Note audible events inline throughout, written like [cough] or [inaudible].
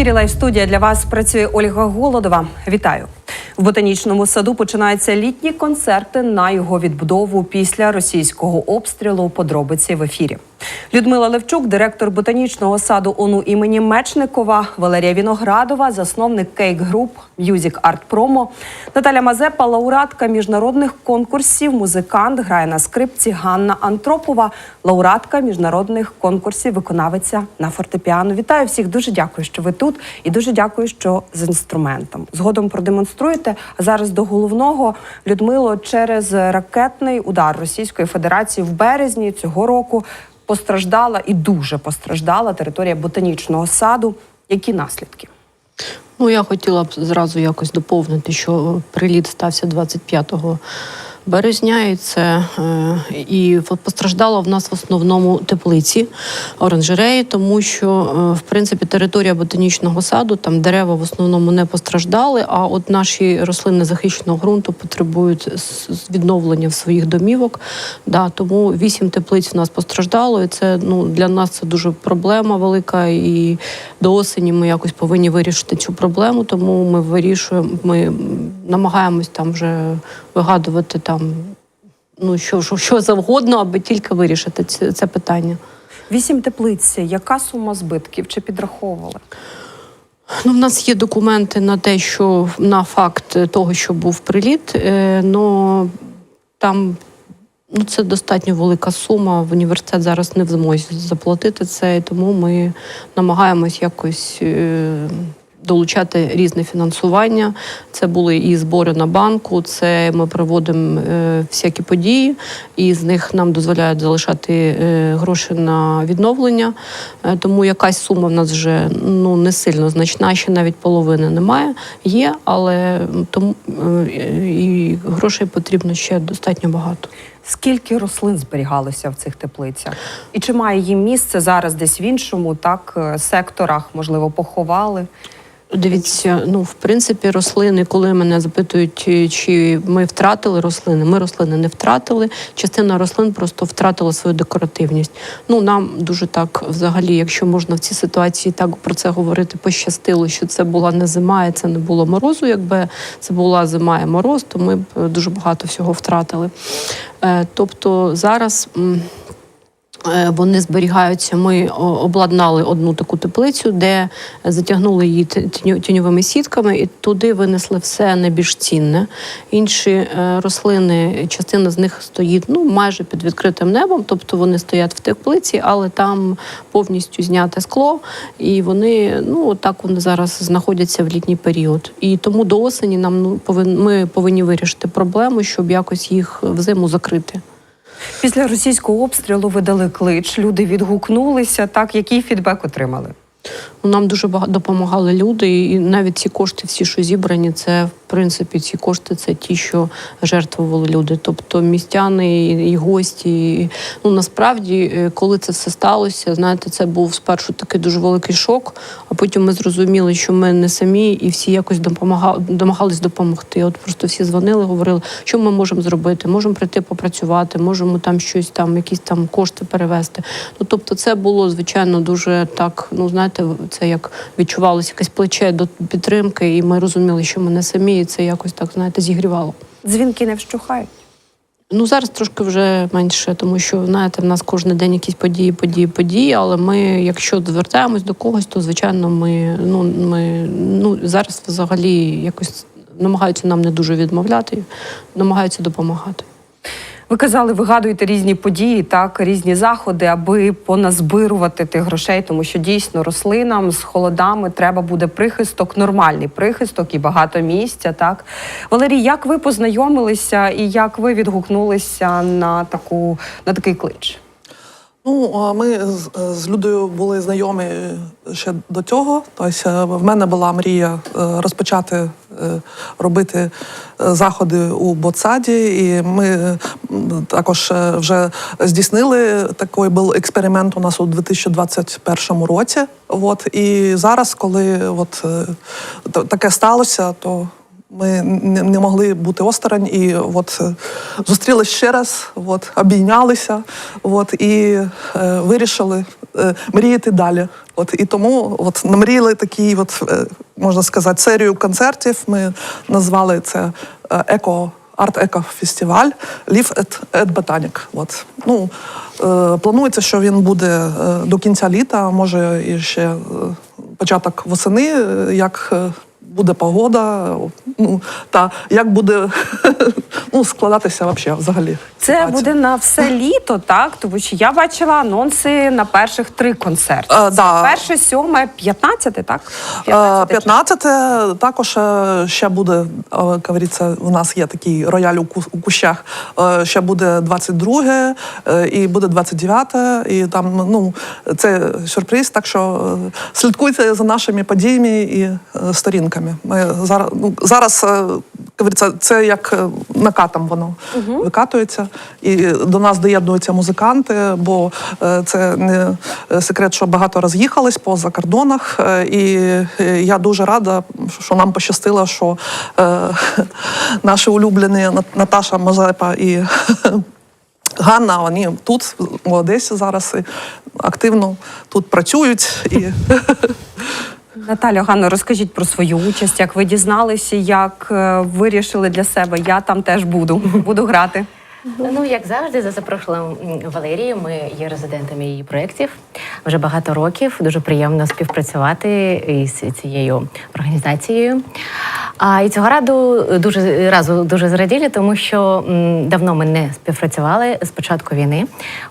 ефірі Лайв студія для вас працює Ольга Голодова. Вітаю. В ботанічному саду починаються літні концерти на його відбудову після російського обстрілу. Подробиці в ефірі. Людмила Левчук, директор ботанічного саду ОНУ імені Мечникова, Валерія Віноградова, засновник Кейк Груп, М'юзік Арт Промо, Наталя Мазепа, лауреатка міжнародних конкурсів, музикант, грає на скрипці Ганна Антропова, лауреатка міжнародних конкурсів, виконавиця на фортепіано. Вітаю всіх. Дуже дякую, що ви тут, і дуже дякую, що з інструментом. Згодом продемонструєте. А зараз до головного Людмило через ракетний удар Російської Федерації в березні цього року постраждала і дуже постраждала територія ботанічного саду. Які наслідки? Ну, я хотіла б зразу якось доповнити, що приліт стався 25 березня, і це е, і постраждало в нас в основному теплиці оранжереї, тому що е, в принципі територія ботанічного саду, там дерева в основному не постраждали. А от наші рослини захищеного ґрунту потребують відновлення в своїх домівок. Да, тому вісім теплиць у нас постраждало, і це ну для нас це дуже проблема велика. І до осені ми якось повинні вирішити цю проблему. Тому ми вирішуємо, ми намагаємось там вже вигадувати там. Ну, що, що, що завгодно, аби тільки вирішити це, це питання. Вісім теплиць. Яка сума збитків? Чи підраховували? Ну, в нас є документи на те, що на факт того, що був приліт, е, но там ну, це достатньо велика сума. В університет зараз не в змозі заплатити це, і тому ми намагаємось якось. е, Долучати різне фінансування. Це були і збори на банку, це ми проводимо е, всякі події, і з них нам дозволяють залишати е, гроші на відновлення. Е, тому якась сума в нас вже ну не сильно значна, ще навіть половини немає. Є, але тому і грошей потрібно ще достатньо багато. Скільки рослин зберігалося в цих теплицях? І чи має їм місце зараз десь в іншому, так секторах, можливо, поховали? Дивіться, ну в принципі, рослини, коли мене запитують, чи- чи ми втратили рослини, ми рослини не втратили. Частина рослин просто втратила свою декоративність. Ну нам дуже так, взагалі, якщо можна в цій ситуації так про це говорити, пощастило, що це була не зима, і це не було морозу. Якби це була зима і мороз, то ми б дуже багато всього втратили. Е, тобто зараз. Е, Вони зберігаються. Ми обладнали одну таку теплицю, де затягнули її тіньовими сітками, і туди винесли все найбільш цінне. Інші е, рослини, частина з них стоїть ну майже під відкритим небом, тобто вони стоять в теплиці, але там повністю зняте скло, і вони ну так вони зараз знаходяться в літній період. І тому до осені нам ну повин, ми повинні вирішити проблему, щоб якось їх взиму закрити. Після російського обстрілу видали клич, люди відгукнулися. Так, який фідбек отримали? Нам дуже багато допомагали люди, і навіть ці кошти, всі, що зібрані, це принципі ці кошти це ті, що жертвували люди. Тобто містяни і, гості. Ну насправді, е, коли це все сталося, знаєте, це був спершу такий дуже великий шок. А потім ми зрозуміли, що ми не самі, і всі якось допомагали, домагались допомогти. От просто всі дзвонили, говорили, що ми можемо зробити. Можемо прийти попрацювати, можемо там щось там, якісь там кошти перевести. Ну тобто, це було звичайно дуже так. Ну знаєте, це як відчувалося якесь плече до підтримки, і ми розуміли, що ми не самі, і це якось так знаєте зігрівало. Дзвінки не вщухають. Ну зараз трошки вже менше, тому що знаєте, в нас кожен день якісь події, події, події. Але ми, якщо звертаємось до когось, то звичайно ми ну ми ну зараз взагалі якось намагаються нам не дуже відмовляти, намагаються допомагати. Ви казали, вигадуєте різні події, так різні заходи, аби поназбирувати тих грошей, тому що дійсно рослинам з холодами треба буде прихисток, нормальний прихисток і багато місця. Так, Валерій, як ви познайомилися і як ви відгукнулися на таку на такий клич? Ну, ми з, з Людою були знайомі ще до цього. Тобто в мене була мрія е, розпочати е, робити е, заходи у Ботсаді, і ми е, також е, вже здійснили такий був експеримент у нас у 2021 році. От і зараз, коли от е, таке сталося, то ми не, могли бути осторонь і от е, зустрілись ще раз, от, обійнялися от, і е, вирішили е, мріяти далі. От і тому от намріяли такі, от е, можна сказати, серію концертів. Ми назвали це е, еко. Арт-еко-фестиваль Лів ет, Ботанік. От. Ну, е, планується, що він буде до кінця літа, може і ще початок восени, як буде погода, ну, та як буде [laughs] ну, складатися вообще, взагалі. Це ситуація. буде на все літо, так? Тому що я бачила анонси на перших три концерти. Е, да. Перше, сьоме, п'ятнадцяте, так? Е, 15 також е, ще буде, говориться, у нас є такий рояль у кущах. Ще буде 22 е, і буде 29, і там ну це сюрприз. Так що слідкуйте за нашими подіями і сторінками. Ми зараз ну зараз. Е, Говориться, це як е, накатом воно викатується, і до нас доєднуються музиканти, бо е, це не е, секрет, що багато роз'їхались по закордонах. е, І е, я дуже рада, що нам пощастило, що е, [laughs] наші улюблені Наташа Мазепа і [laughs] Ганна, вони тут, в Одесі зараз і активно тут працюють. І [laughs] Наталя Ганно, розкажіть про свою участь, як ви дізналися, як е, вирішили для себе. Я там теж буду, [laughs] буду грати. Ну, як завжди, за запрошувала м, Валерію. Ми є резидентами її проєктів вже багато років. Дуже приємно співпрацювати із цією організацією. А і цього раду дуже разу дуже зраділи, тому що м, давно ми не співпрацювали з початку війни.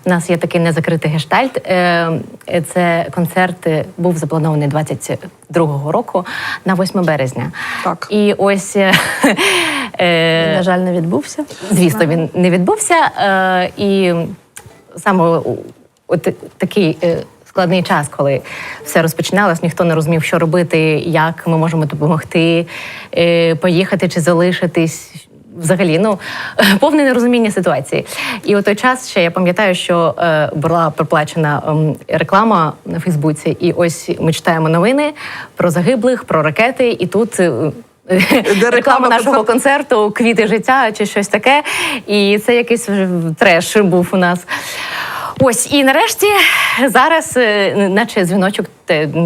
У нас є такий незакритий гештальт. Е, Це концерт е, був запланований 22-го року на 8 березня. Так. І ось е, е, На жаль, не відбувся. Звісно, він не відбувся. Е, і саме от такий е, складний час, коли все розпочиналось, ніхто не розумів, що робити, як ми можемо допомогти, е, поїхати чи залишитись. Взагалі, ну [laughs] повне нерозуміння ситуації. І у той час ще я пам'ятаю, що е, була проплачена ем, реклама на Фейсбуці, і ось ми читаємо новини про загиблих, про ракети, і тут. Е, реклама нашого концерту? Квіти життя чи щось таке. І це якийсь треш був у нас. Ось і нарешті зараз, е, наче дзвіночок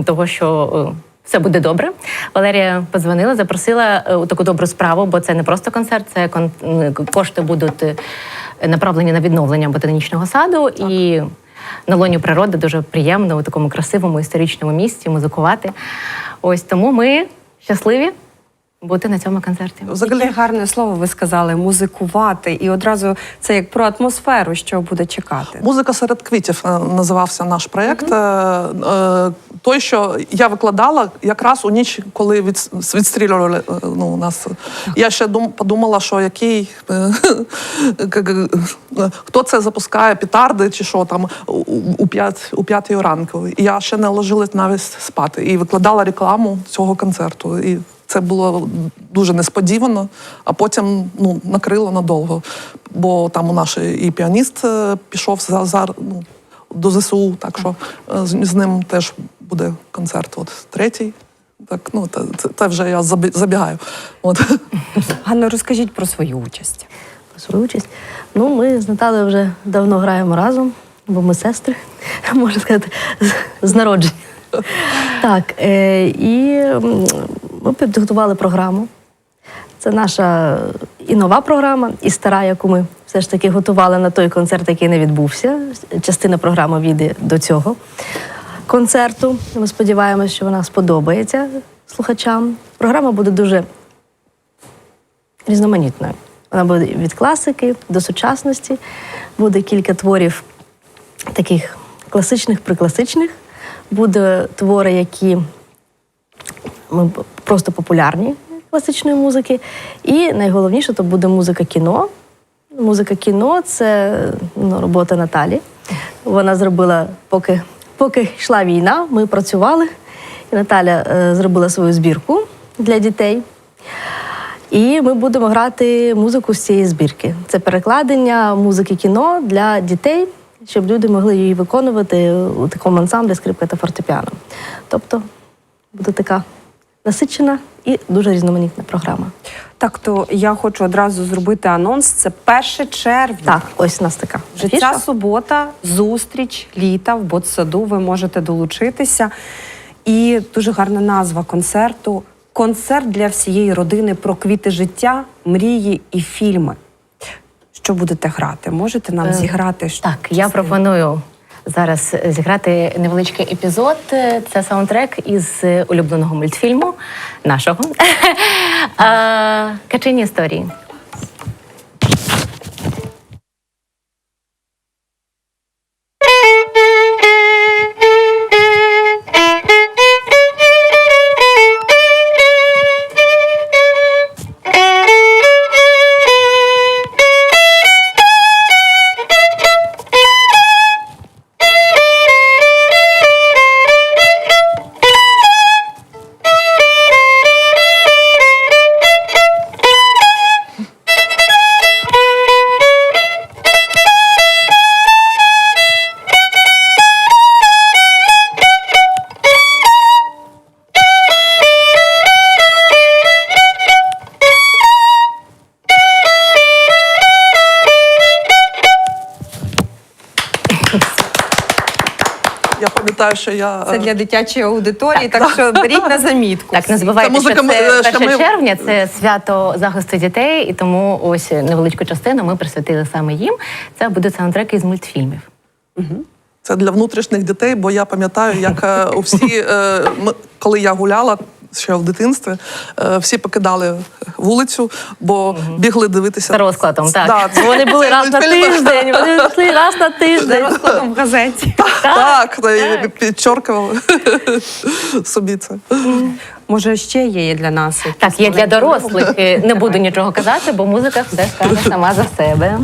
того, що. е, Все буде добре. Валерія подзвонила, запросила е, у таку добру справу, бо це не просто концерт, це кон- кошти будуть направлені на відновлення ботанічного саду. І на лоні природи дуже приємно у такому красивому історичному місці музикувати. Ось тому ми щасливі бути на цьому концерті. взагалі гарне слово ви сказали музикувати, і одразу це як про атмосферу, що буде чекати. Музика серед квітів е, називався наш проєкт. Е, е, Той, що я викладала якраз у ніч, коли від, відстрілювали ну, нас. Я ще дум, подумала, що який [laughs] як- хто це запускає, петарди чи що там у, у, п'ять, у п'ятій ранку. І я ще не ложилась навіть спати. І викладала рекламу цього концерту. І це було дуже несподівано, а потім ну, накрило надовго. Бо там у нас і піаніст е, пішов за, за, ну, до ЗСУ, так що е, з, з ним теж буде концерт. От третій. Так, ну це, це, вже я забігаю. От. Ганно, розкажіть про свою участь. Про свою участь. Ну, ми з Наталею вже давно граємо разом, бо ми сестри, [laughs] можна сказати, з, з народження. Так, е, і ми підготували програму. Це наша і нова програма, і стара, яку ми все ж таки готували на той концерт, який не відбувся. Частина програми війде до цього концерту. Ми сподіваємося, що вона сподобається слухачам. Програма буде дуже різноманітною. Вона буде від класики до сучасності. Буде кілька творів таких класичних, прикласичних. Буде твори, які просто популярні класичної музики. І найголовніше то буде музика кіно. Музика кіно це ну, робота Наталі. Вона зробила, поки, поки йшла війна, ми працювали. І Наталя е, зробила свою збірку для дітей. І ми будемо грати музику з цієї збірки. Це перекладення музики кіно для дітей, щоб люди могли її виконувати у такому ансамблі скрипка та фортепіано. Тобто буде така насичена і дуже різноманітна програма. Так, то я хочу одразу зробити анонс. Це 1 червня. Так, ось у нас така Вже ця субота, зустріч літа в Ботсаду. Ви можете долучитися. І дуже гарна назва концерту. Концерт для всієї родини про квіти життя, мрії і фільми. Що будете грати? Можете нам Е, зіграти? Так, я пропоную зараз зіграти невеличкий епізод. Це саундтрек із улюбленого мультфільму нашого [laughs] А, Качині історії. Я Це е, для дитячої аудиторії, так, що беріть на замітку. Так, не забувайте, Це що це е, що 1 ми- червня, це свято захисту дітей, і тому ось невеличку частину ми присвятили саме їм. Це будуть саундтреки із мультфільмів. Це для внутрішніх дітей, бо я пам'ятаю, як е, у всі, е, коли я гуляла ще в дитинстві, е, всі покидали вулицю, бо бігли дивитися. За розкладом, так. Да, це- Вони були раз на тиждень, вони йшли раз на За тиждень. розкладом в газеті. Так, так. підчоркували [laughs] собі це. Може, ще є для нас. Так, є для дорослих. Не буду нічого казати, бо музика все скаже сама за себе.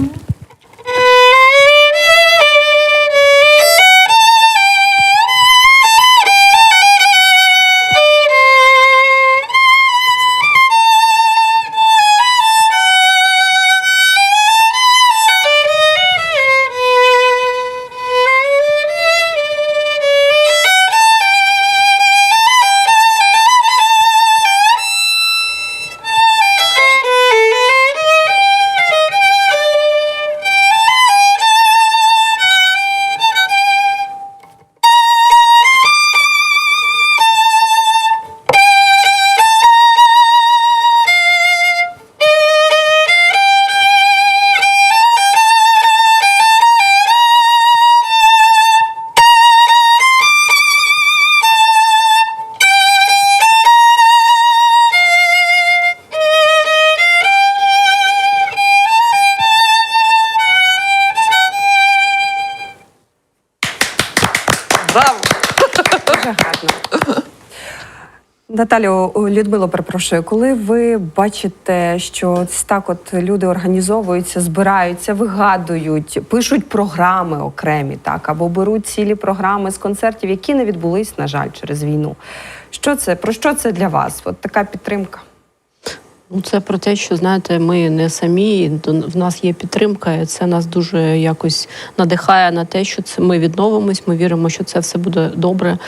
Наталю, Людмило, перепрошую, коли ви бачите, що ось так от люди організовуються, збираються, вигадують, пишуть програми окремі, так, або беруть цілі програми з концертів, які не відбулись, на жаль, через війну. Що це? Про що це для вас? От така підтримка. Ну, це про те, що знаєте, ми не самі, в нас є підтримка, і це нас дуже якось надихає на те, що це ми відновимось. Ми віримо, що це все буде добре.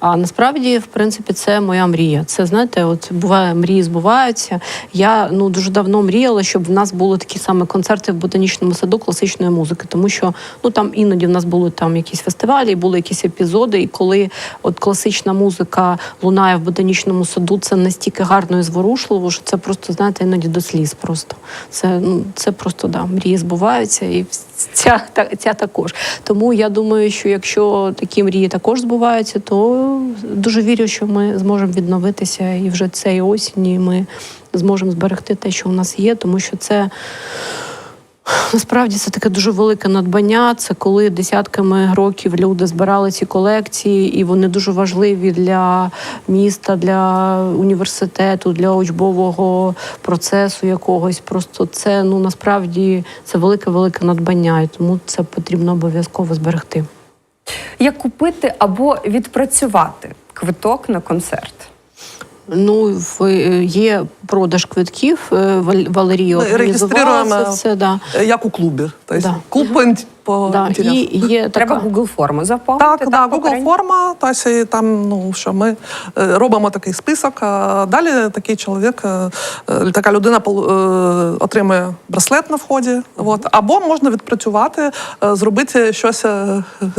А насправді, в принципі, це моя мрія. Це знаєте, от буває, мрії збуваються. Я ну дуже давно мріяла, щоб в нас були такі саме концерти в ботанічному саду класичної музики, тому що ну там іноді в нас були там якісь фестивалі, були якісь епізоди. І коли от класична музика лунає в ботанічному саду, це настільки гарно і зворушливо, що це просто знаєте, іноді до сліз. Просто це ну це просто да, мрії збуваються, і ця, та, ця також. Тому я думаю, що якщо такі мрії також збуваються, то дуже вірю, що ми зможемо відновитися і вже цієї осінні ми зможемо зберегти те, що у нас є, тому що це. Насправді це таке дуже велике надбання. Це коли десятками років люди збирали ці колекції, і вони дуже важливі для міста, для університету, для учбового процесу якогось. Просто це ну насправді це велике велике надбання, і тому це потрібно обов'язково зберегти. Як купити або відпрацювати квиток на концерт? Ну, в, є продаж квитків. е, Вал- Валерія Ми організувала це. Да. Е, Як у клубі. Тобто Да. клуб по Да, і є [laughs] Треба така Google форму заповнити. Так, да, Google форма, тобто там, ну що ми е, робимо такий список. А далі такий чоловік, е, е, така людина отримує браслет на вході. От, або можна відпрацювати, зробити щось,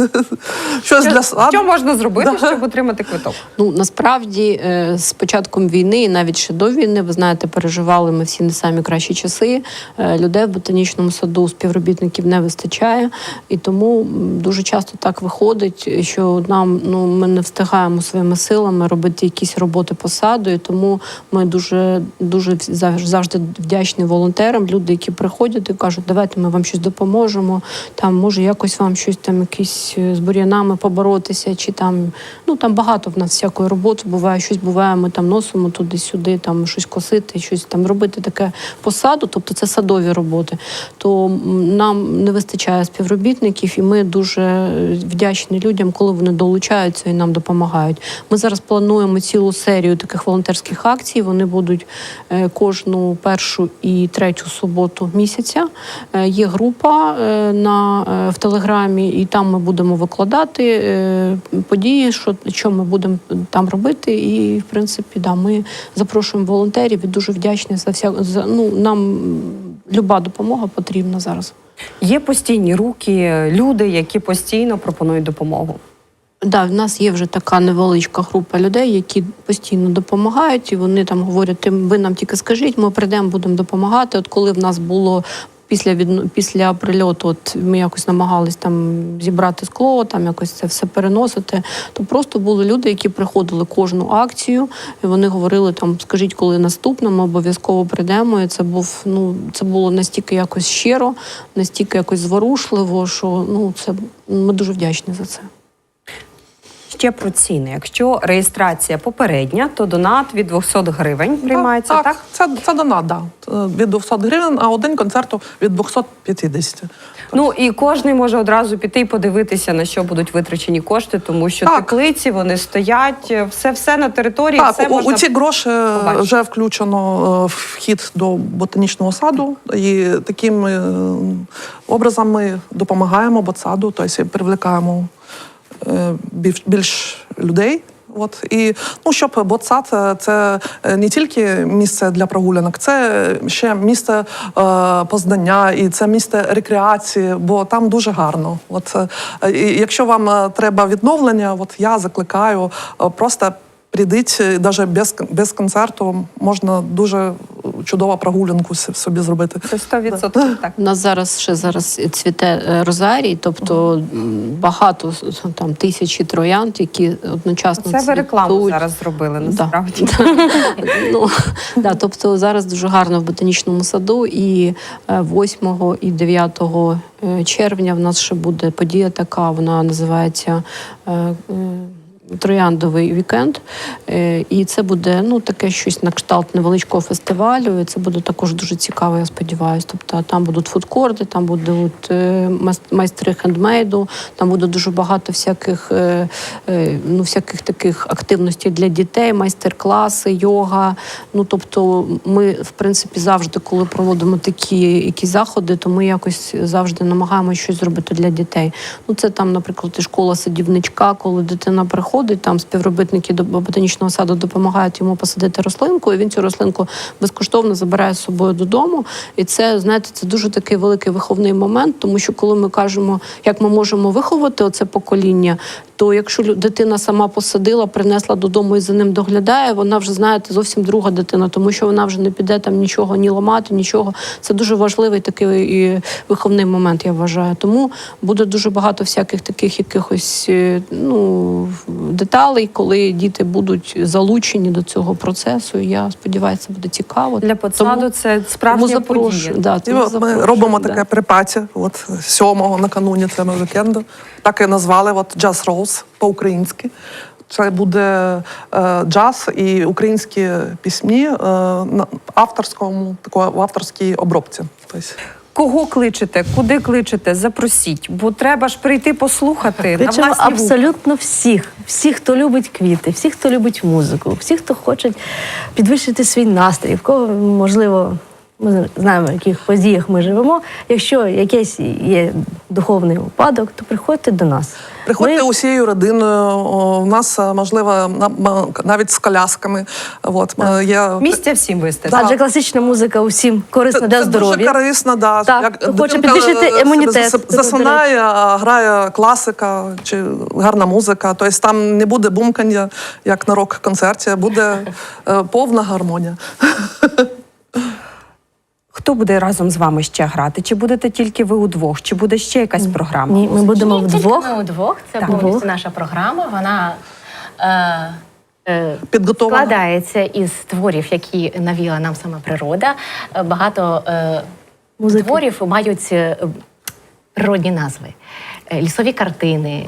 [laughs] щось для саду. Що можна зробити, щоб отримати квиток? Ну насправді з початком війни, і навіть ще до війни, ви знаєте, переживали ми всі не самі кращі часи. Людей в ботанічному саду співробітників не вистачає, і тому дуже часто так виходить, що нам ну ми не встигаємо своїми силами робити якісь роботи по саду, і тому ми дуже дуже завжди вдячні волонтерам. Люди, які приходять і кажуть, давайте ми вам щось допоможемо. Там може якось вам щось там якісь е, з бур'янами поборотися, чи там ну там багато в нас всякої роботи буває. Щось буває, ми там носимо туди-сюди, там щось косити, щось там робити таке по саду, тобто це садові роботи. То нам не вистачає співробітників, і ми дуже е, вдячні людям, коли вони долучаються і нам допомагають. Ми зараз плануємо цілу серію таких волонтерських акцій. Вони будуть е, кожну першу і третю суботу місяця. Е, Є група на в телеграмі, і там ми будемо викладати події, що, що ми будемо там робити. І в принципі, да, ми запрошуємо волонтерів і дуже вдячні за вся за ну нам люба допомога потрібна зараз. Є постійні руки, люди, які постійно пропонують допомогу. Да, в нас є вже така невеличка група людей, які постійно допомагають, і вони там говорять: «Ти- ви нам тільки скажіть, ми прийдемо, будемо допомагати. От коли в нас було. Після від після прильоту, от ми якось намагались там зібрати скло, там якось це все переносити. То просто були люди, які приходили кожну акцію, і вони говорили там: скажіть, коли наступна, ми обов'язково прийдемо. І це був ну це було настільки якось щиро, настільки якось зворушливо, що ну це ми дуже вдячні за це. Ще про ціни. Якщо реєстрація попередня, то донат від 200 гривень приймається, так? так? Це, це донат, да. Е, Від 200 гривень, а один концерт від 250. Ну і кожен може одразу піти і подивитися, на що будуть витрачені кошти, тому що Так. теплиці вони стоять, все все на території, Так, все у, можна у ці гроші е, побачити. вже включено е, вхід до ботанічного саду, і таким е, образом ми допомагаємо ботсаду, тобто привлекаємо е, більш, більш людей. От і ну щоб ботсад е, це е, не тільки місце для прогулянок, це ще місце е, познання і це місце рекреації, бо там дуже гарно. От е, і якщо вам е, треба відновлення, от я закликаю е, просто Прийдіть, навіть без, без концерту можна дуже чудову прогулянку собі зробити. це 100% [laughs] так. У нас зараз ще зараз цвіте е, розарій, тобто багато там тисячі троянд, які одночасно Це ви рекламу зараз зробили [laughs] Да. ну, да, тобто зараз дуже гарно в ботанічному саду, і е, 8 і 9 е, червня в нас ще буде подія така, вона називається. Трояндовий вікенд, Е, і це буде ну таке щось на кшталт невеличкого фестивалю. І це буде також дуже цікаво, я сподіваюся. Тобто там будуть фудкорти, там будуть е, майстри хендмейду, там буде дуже багато всяких, е, ну, всяких таких активностей для дітей, майстер-класи, йога. Ну тобто, ми, в принципі, завжди, коли проводимо такі якісь заходи, то ми якось завжди намагаємося щось зробити для дітей. Ну, це там, наприклад, і школа садівничка, коли дитина приходить, там співробітники до ботанічного саду допомагають йому посадити рослинку, і він цю рослинку безкоштовно забирає з собою додому. І це, знаєте, це дуже такий великий виховний момент, тому що коли ми кажемо, як ми можемо виховати оце покоління, то якщо дитина сама посадила, принесла додому і за ним доглядає, вона вже знаєте зовсім друга дитина, тому що вона вже не піде там нічого ні ламати, нічого. Це дуже важливий такий і виховний момент, я вважаю. Тому буде дуже багато всяких таких якихось е, ну деталей, коли діти будуть залучені до цього процесу. Я сподіваюся, буде цікаво. Для подсаду Тому- це тому справжня запрошую. подія. Да, І тому от ми запрошую, робимо да. таке припаті, от сьомого накануні цього вікенду. Так і назвали от джаз роуз по-українськи. Це буде е, джаз і українські пісні е, на авторському, такої в авторській обробці. Тобто, Кого кличете, куди кличете, запросіть, бо треба ж прийти послухати на Кличемо власні абсолютно всіх, всіх, хто любить квіти, всіх, хто любить музику, всіх, хто хоче підвищити свій настрій, в кого можливо Ми знаємо, в яких подіях ми живемо. Якщо якийсь є духовний упадок, то приходьте до нас. Приходьте Ми- усією родиною. У нас е, можливо навіть з колясками. От е, є Місця всім вистачить. Адже класична музика усім корисна Це, для це здоров'я. дуже корисно, да. Так, хто хоче підвищити е, імунітет, Засинає, а грає класика чи гарна музика. Тобто там не буде бумкання, як на рок-концерті, а буде е, повна гармонія. [laughs] Хто буде разом з вами ще грати? Чи будете тільки ви удвох? Чи буде ще якась програма? Ні, ми будемо Ні, тільки. Ми удвох. Це Так. повністю Вдвох. наша програма. Вона е, е, Підготовлена. складається із творів, які навіла нам сама природа. Е, Багато е, Музики. творів мають е, природні назви: Е, лісові картини.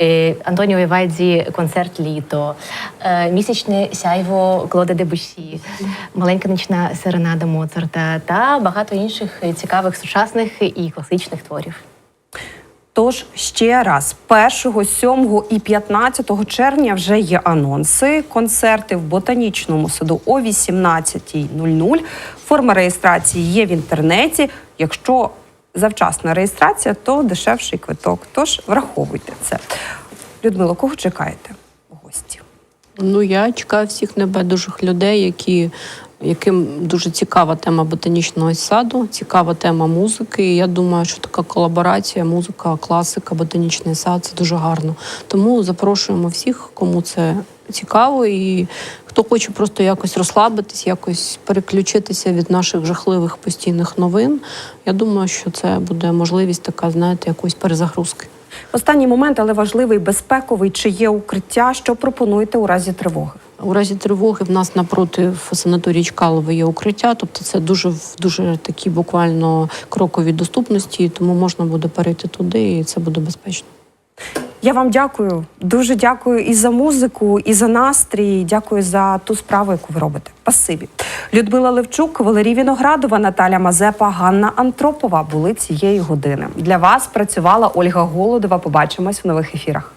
Е, Антоніо Вівальді концерт літо, е, місячне сяйво Клода Дебусі, маленька нічна серенада Моцарта та багато інших цікавих сучасних і класичних творів. Тож ще раз, 1, 7 і 15 червня вже є анонси. Концерти в ботанічному саду о 18.00. Форма реєстрації є в інтернеті. Якщо завчасна реєстрація, то дешевший квиток. Тож враховуйте це. Людмило, кого чекаєте у гості? Ну, я чекаю всіх небайдужих людей, які, яким дуже цікава тема ботанічного саду, цікава тема музики. І я думаю, що така колаборація, музика, класика, ботанічний сад це дуже гарно. Тому запрошуємо всіх, кому це цікаво, і хто хоче просто якось розслабитись, якось переключитися від наших жахливих постійних новин. Я думаю, що це буде можливість така, знаєте, якоїсь перезагрузки. Останній момент, але важливий, безпековий. Чи є укриття? Що пропонуєте у разі тривоги? У разі тривоги в нас напроти санаторії Чкалове є укриття, тобто це дуже в дуже такі буквально крокові доступності, тому можна буде перейти туди, і це буде безпечно. Я вам дякую. Дуже дякую і за музику, і за настрій. Дякую за ту справу, яку ви робите. Пасибі. Людмила Левчук, Валерій Віноградова, Наталя Мазепа, Ганна Антропова були цієї години. Для вас працювала Ольга Голодова. Побачимось в нових ефірах.